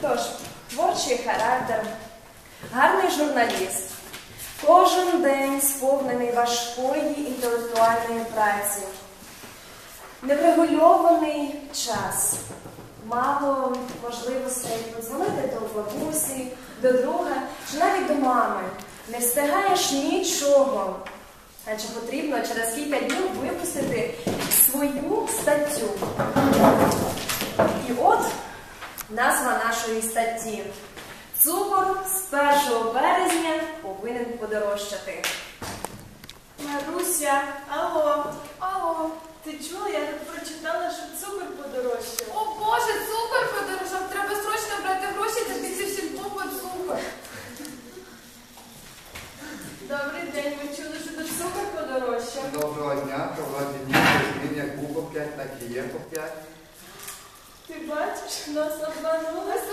Тож, творчий характер, гарний журналіст. Кожен день сповнений важкої інтелектуальної праці. Неврегульований час. Мало можливостей подзвонити до бабусі, до друга чи навіть до мами. Не встигаєш нічого. Адже потрібно через кілька днів випустити свою статтю. Назва нашої статті. Цукор з 1 березня повинен подорожчати. Маруся, алло, алло, ти чула, я тут прочитала, що цукор подорожчав. О Боже, цукор подорожав. Треба срочно брати гроші та піти в сільпо по цукор. Добрий день, ви чули, що тут цукор подорожчав? Доброго дня, ніхто змін, як був по 5, так і є по 5. Ти бачиш, aşkına sabah ne olur